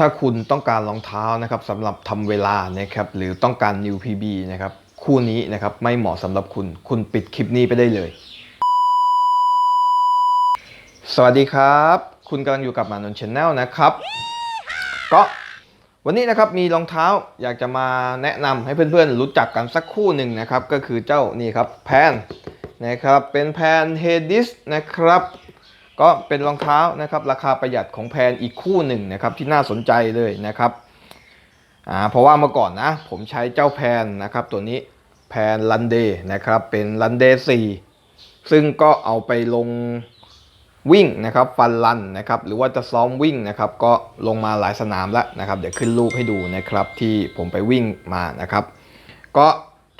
ถ้าคุณต้องการรองเท้านะครับสำหรับทำเวลานะครับหรือต้องการ New PB นะครับคู่นี้นะครับไม่เหมาะสำหรับคุณ คุณปิดคลิปนี้ไปได้เลย สวัสดีครับ คุณกำลังอยู่กับมานนชแนลนะครับ ก็วันนี้นะครับมีรองเท้าอยากจะมาแนะนำให้เพื่อนๆรู้จักกันสักคู่หนึ่งนะครับ ก็คือเจ้านี่ครับแพนนะครับเป็นแพนเฮดิสนะครับ ก็เป็นรองเท้านะครับราคาประหยัดของแพนอีกคู่หนึ่งนะครับที่น่าสนใจเลยนะครับอ่าเพราะว่าเมื่อก่อนนะผมใช้เจ้าแพนนะครับตัวนี้แพนลันเดย์นะครับเป็นลันเดสี่ซึ่งก็เอาไปลงวิ่งนะครับฟันลันนะครับหรือว่าจะซ้อมวิ่งนะครับก็ลงมาหลายสนามแล้วนะครับเดี๋ยวขึ้นรูปให้ดูนะครับที่ผมไปวิ่งมานะครับ ก็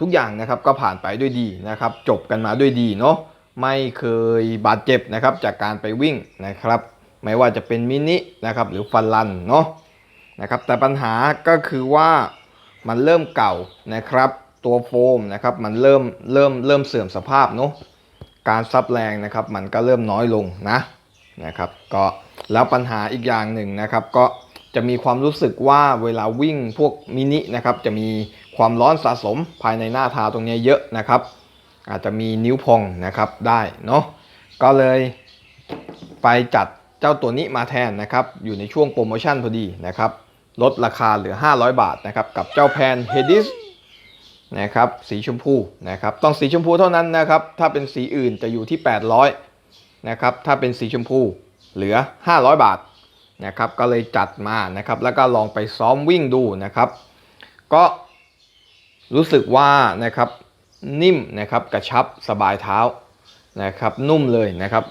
ทุกอย่างนะครับก็ผ่านไปด้วยดีนะครับจบกันมาด้วยดีเนาะ ไม่เคยบาดเจ็บนะครับจากการไปวิ่งนะครับ ไม่ว่าจะเป็นมินินะครับหรือฟันลันเนาะนะครับแต่ปัญหาก็คือว่ามันเริ่มเก่านะครับ ตัวโฟมนะครับมันเริ่มเริ่มเริ่มเสื่อมสภาพเนาะการซับแรงนะครับมันก็เริ่มน้อยลงนะนะครับก็แล้วปัญหาอีกอย่างหนึ่งนะครับ ก็จะมีความรู้สึกว่าเวลาวิ่งพวกมินินะครับจะมีความร้อนสะสมภายในหน้าทาตรงนี้เยอะนะครับ อาจจะมีนิ้วพองนะครับได้เนาะก็เลยไปจัดเจ้าตัวนี้มาแทนนะครับ อยู่ในช่วงโปรโมชั่นพอดีนะครับ ลดราคาเหลือ 500 บาทนะครับกับเจ้าแพนเฮดิสนะครับสีชมพูนะครับต้องสีชมพูเท่านั้นนะครับ ถ้าเป็นสีอื่นจะอยู่ที่ 800นะครับถ้าเป็นสีชมพูเหลือ 500 บาทนะครับก็เลยจัดมานะครับแล้วก็ลองไปซ้อมวิ่งดูนะครับ ก็รู้สึกว่านะครับ นิ่มนะครับกระชับสบายเท้านะครับนุ่มเลยนะครับ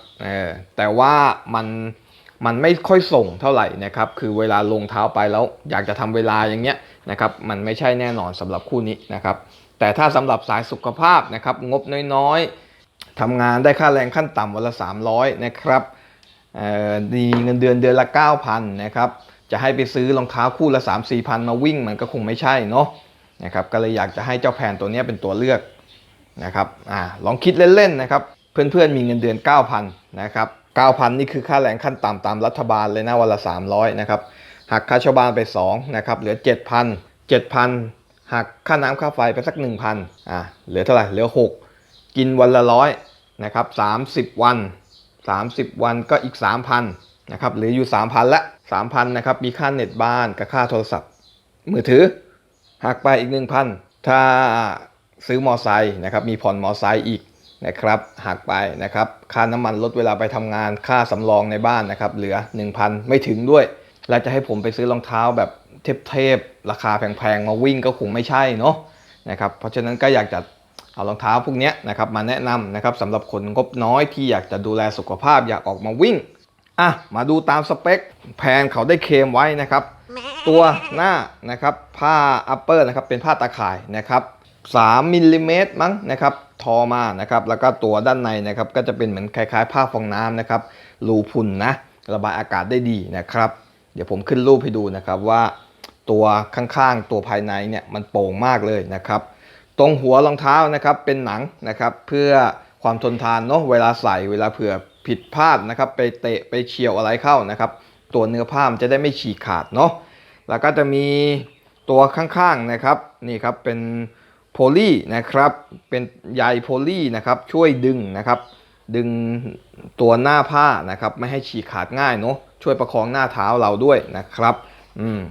แต่ว่ามันมันไม่ค่อยส่งเท่าไหร่นะครับคือเวลาลงเท้าไปแล้วอยากจะทำเวลาอย่างเงี้ยนะครับมันไม่ใช่แน่นอนสำหรับคู่นี้นะครับแต่ถ้าสำหรับสายสุขภาพนะครับงบน้อยๆทำงานได้ค่าแรงขั้นต่ำวันละ 300นะครับดีเงินเดือนเดือนละ 9,000นะครับจะให้ไปซื้อรองเท้าคู่ละ 3 4 พันมาวิ่งมันก็คงไม่ใช่เนาะนะครับก็เลยอยากจะให้เจ้าแพนตัวนี้เป็นตัวเลือก นะครับอ่าลองคิดเล่นๆนะครับเพื่อนๆมีเงินเดือน 9,000นะครับ9,000 นี่คือค่าแรงขั้นต่ำตามรัฐบาลเลยนะวันละ 300นะครับหักค่าชาวบ้านไป2นะครับเหลือ 7,000 7,000หักค่าน้ำค่าไฟไปสัก 1,000อ่าเหลือเท่าไหร่เหลือ 6 กินวันละร้อยนะครับ30 วัน 30 วันก็อีก 3,000นะครับเหลืออยู่ 3,000ละ3,000นะครับมีค่าเน็ตบ้านกับค่าโทรศัพท์มือถือหักไปอีก 1,000 ถ้า ซื้อมอไซค์นะครับมีผ่อนมอไซค์อีกนะครับหักไปนะครับค่าน้ำมันลดเวลาไปทำงานค่าสำรองในบ้านนะครับเหลือ 1,000 ไม่ถึงด้วย แล้วจะให้ผมไปซื้อรองเท้าแบบเทพๆราคาแพงๆมาวิ่งก็คงไม่ใช่เนาะนะครับเพราะฉะนั้นก็อยากจะเอารองเท้าพวกนี้นะครับมาแนะนำนะครับสำหรับคนงบน้อยที่อยากจะดูแลสุขภาพอยากออกมาวิ่งอะมาดูตามสเปคแพนเขาได้เคลมไว้นะครับ ตัวหน้านะครับผ้าอัปเปอร์นะครับเป็นผ้าตาข่ายนะครับ 3มิลลิเมตรมั้งนะครับทอมานะครับแล้วก็ตัวด้านในนะครับก็จะเป็นเหมือนคล้ายๆ ผ้าฟองน้ำนะครับรูพุ่นนะระบายอากาศได้ดีนะครับ เดี๋ยวผมขึ้นรูปให้ดูนะครับว่าตัวข้างๆ ตัวภายในเนี่ยมันโป่งมากเลยนะครับ ตรงหัวรองเท้านะครับเป็นหนังนะครับเพื่อความทนทานเนาะเวลาใส่เวลาเผื่อผิดพลาดนะครับ ไปเตะไปเฉียวอะไรเข้านะครับ ตัวเนื้อผ้ามันจะได้ไม่ฉีกขาดเนาะแล้วก็จะมีตัวข้างๆนะครับนี่ครับเป็น โพลีนะครับ เป็นใยโพลีนะครับช่วยดึงนะครับ ดึงตัวหน้าผ้านะครับ ไม่ให้ฉีกขาดง่ายเนาะช่วยประคองหน้าเท้าเราด้วยนะครับอืม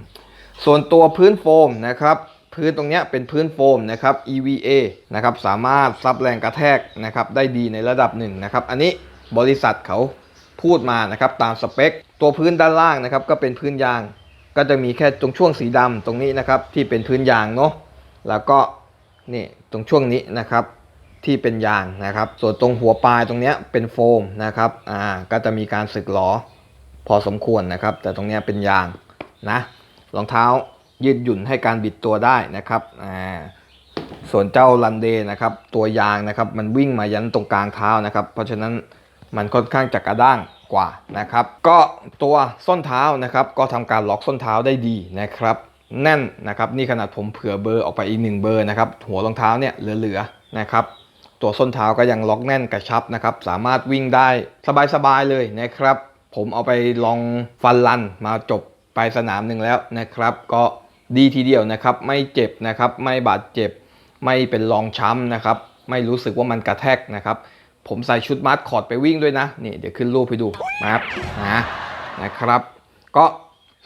ส่วนตัวพื้นโฟมนะครับพื้นตรงนี้เป็นพื้นโฟมนะครับ EVA นะครับสามารถซับแรงกระแทกนะครับได้ดีในระดับหนึ่งนะครับ อันนี้บริษัทเขาพูดมานะครับตามสเปค ตัวพื้นด้านล่างนะครับก็เป็นพื้นยาง ก็จะมีแค่ตรงช่วงสีดำตรงนี้นะครับที่เป็นพื้นยางเนาะแล้วก็ นี่ตรงช่วงนี้นะครับที่เป็นยางนะครับ ส่วนตรงหัวปลายตรงเนี้ยเป็นโฟมนะครับอ่าก็จะมีการสึกหลอพอสมควรนะครับ แต่ตรงเนี้ยเป็นยางนะรองเท้ายืดหยุ่นให้การบิดตัวได้นะครับอ่าส่วนเจ้าลันเดนะครับ ตัวยางนะครับ มันวิ่งมายันตรงกลางเท้านะครับ เพราะฉะนั้นมันค่อนข้างจะกระด้างกว่านะครับ ก็ตัวส้นเท้านะครับ ก็ทำการล็อกส้นเท้าได้ดีนะครับ แน่นนะครับนี่ขนาดผมเผื่อเบอร์ออกไปอีกหนึ่งเบอร์นะครับหัวรองเท้าเนี่ยเหลือๆนะครับตัวส้นเท้าก็ยังล็อกแน่นกระชับนะครับสามารถวิ่งได้สบายๆเลยนะครับผมเอาไปลองฟันลันมาจบไปสนามหนึ่งแล้วนะครับ ก็ดีทีเดียวนะครับไม่เจ็บนะครับไม่บาดเจ็บ ไม่เป็นรองช้ำนะครับไม่รู้สึกว่ามันกระแทกนะครับผมใส่ชุดมาสคอตไปวิ่งด้วยนะนี่เดี๋ยวขึ้นรูปให้ดูนะครับนะนะครับ ก็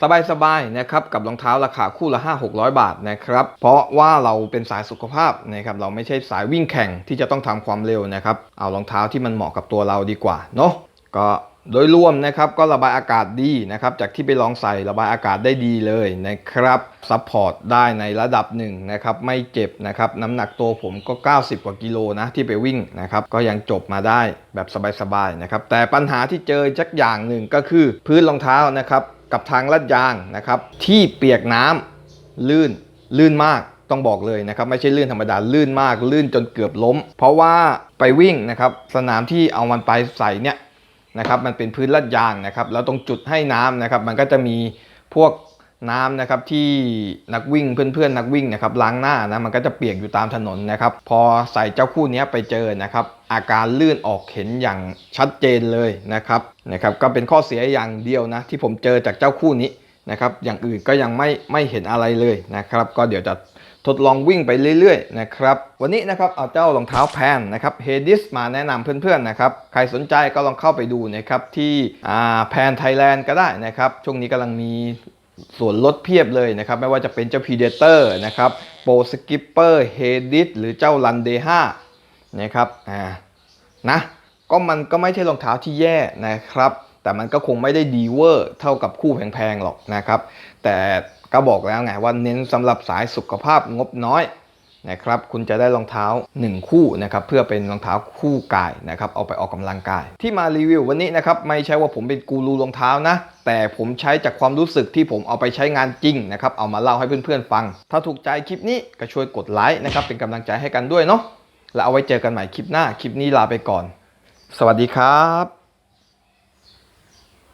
สบายๆนะครับกับรองเท้าราคาคู่ละ 5 600 บาทนะครับเพราะว่าเราเป็นสายสุขภาพนะครับเราไม่ใช่สายวิ่งแข่งที่จะต้องทำความเร็วนะครับเอารองเท้าที่มันเหมาะกับตัวเราดีกว่าเนาะก็โดยรวมนะครับก็ระบายอากาศดีนะครับจากที่ไปลองใส่ระบายอากาศได้ดีเลยนะครับซัพพอร์ตได้ในระดับหนึ่งนะครับไม่เจ็บนะครับน้ำหนักตัวผมก็ 90 กว่ากิโลนะที่ไปวิ่งนะครับก็ยังจบมาได้แบบสบายๆนะครับแต่ปัญหาที่เจอจักอย่างหนึ่งก็คือพื้นรองเท้านะครับ กับทางลาดยางนะครับ ที่เปียกน้ำลื่นลื่นมากต้องบอกเลยนะครับ ไม่ใช่ลื่นธรรมดาลื่นมาก ลื่นจนเกือบล้ม เพราะว่าไปวิ่งนะครับสนามที่เอามันไปใส่เนี่ยนะครับมันเป็นพื้นลาดยางนะครับแล้วตรงจุดให้น้ำนะครับ มันก็จะมีพวก น้ำนะครับที่นักวิ่งเพื่อนๆนักวิ่งนะครับล้างหน้านะมันก็จะเปียกอยู่ตามถนนนะครับ พอใส่เจ้าคู่นี้ไปเจอนะครับ อาการลื่นออกเห็นอย่างชัดเจนเลยนะครับนะครับ ก็เป็นข้อเสียอย่างเดียวนะที่ผมเจอจากเจ้าคู่นี้นะครับ อย่างอื่นก็ยังไม่ไม่เห็นอะไรเลยนะครับ ก็เดี๋ยวจะทดลองวิ่งไปเรื่อยๆนะครับ วันนี้นะครับเอาเจ้ารองเท้าแพนนะครับเฮดิสมาแนะนำเพื่อนๆนะครับ ใครสนใจก็ลองเข้าไปดูนะครับที่แพนไทยแลนด์ก็ได้นะครับ ช่วงนี้กำลังมี ส่วนลดเพียบเลยนะครับ ไม่ว่าจะเป็นเจ้า Predator นะครับโปรสกิปเปอร์เฮดิสหรือเจ้ารันเดห้านะครับอ่านะก็มันก็ไม่ใช่รองเท้าที่แย่นะครับ แต่มันก็คงไม่ได้ดีเวอร์เท่ากับคู่แพงๆหรอกนะครับ แต่ก็บอกแล้วไงว่าเน้นสำหรับสายสุขภาพงบน้อยนะครับคุณจะได้รองเท้า 1 คู่นะครับเพื่อเป็นรองเท้าคู่กายนะครับเอาไปออกกำลังกาย ที่มารีวิววันนี้นะครับไม่ใช่ว่าผมเป็นกูรูรองเท้านะ แต่ผมใช้จากความรู้สึกที่ผมเอาไปใช้งานจริงนะครับ เอามาเล่าให้เพื่อนๆฟัง ถ้าถูกใจคลิปนี้ก็ช่วยกดไลค์นะครับ เป็นกำลังใจให้กันด้วยเนาะ แล้วเอาไว้เจอกันใหม่คลิปหน้า คลิปนี้ลาไปก่อน สวัสดีครับ